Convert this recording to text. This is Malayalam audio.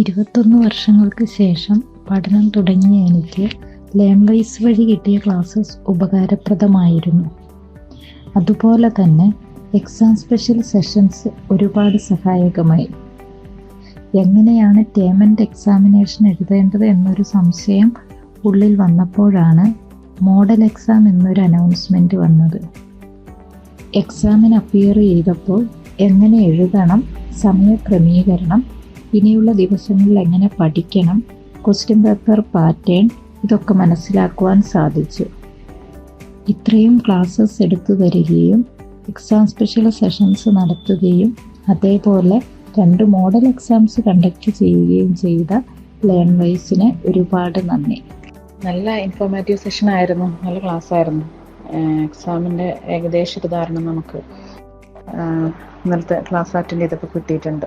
ഇരുപത്തൊന്ന് വർഷങ്ങൾക്ക് ശേഷം പഠനം തുടങ്ങിയ എനിക്ക് ലേൺ വൈസ് വഴി കിട്ടിയ ക്ലാസ്സസ് ഉപകാരപ്രദമായിരുന്നു. അതുപോലെ തന്നെ എക്സാം സ്പെഷ്യൽ സെഷൻസ് ഒരുപാട് സഹായകമായി. എങ്ങനെയാണ് ടേമന്റ് എക്സാമിനേഷൻ എഴുതേണ്ടത് എന്നൊരു സംശയം ഉള്ളിൽ വന്നപ്പോഴാണ് മോഡൽ എക്സാം എന്നൊരു അനൗൺസ്മെന്റ് വന്നത്. എക്സാമിന് അപ്പിയർ ചെയ്തപ്പോൾ എങ്ങനെ എഴുതണം സമയക്രമീകരണം ഇനിയുള്ള ദിവസങ്ങളിൽ എങ്ങനെ പഠിക്കണം ക്വസ്റ്റ്യൻ പേപ്പർ പാറ്റേൺ ഇതൊക്കെ മനസ്സിലാക്കുവാൻ സാധിച്ചു. ഇത്രയും ക്ലാസ്സസ് എടുത്തു തരികയും എക്സാം സ്പെഷ്യൽ സെഷൻസ് നടത്തുകയും അതേപോലെ രണ്ട് മോഡൽ എക്സാംസ് കണ്ടക്ട് ചെയ്യുകയും ചെയ്ത ലേൺ വൈസിന് ഒരുപാട് നന്ദി. നല്ല ഇൻഫോർമേറ്റീവ് സെഷൻ ആയിരുന്നു നല്ല ക്ലാസ് ആയിരുന്നു. എക്സാമിന്റെ ഏകദേശ ഒരു ധാരണ നമുക്ക് ഇന്നലത്തെ ക്ലാസ് അറ്റൻഡ് ചെയ്തപ്പോൾ കിട്ടിയിട്ടുണ്ട്.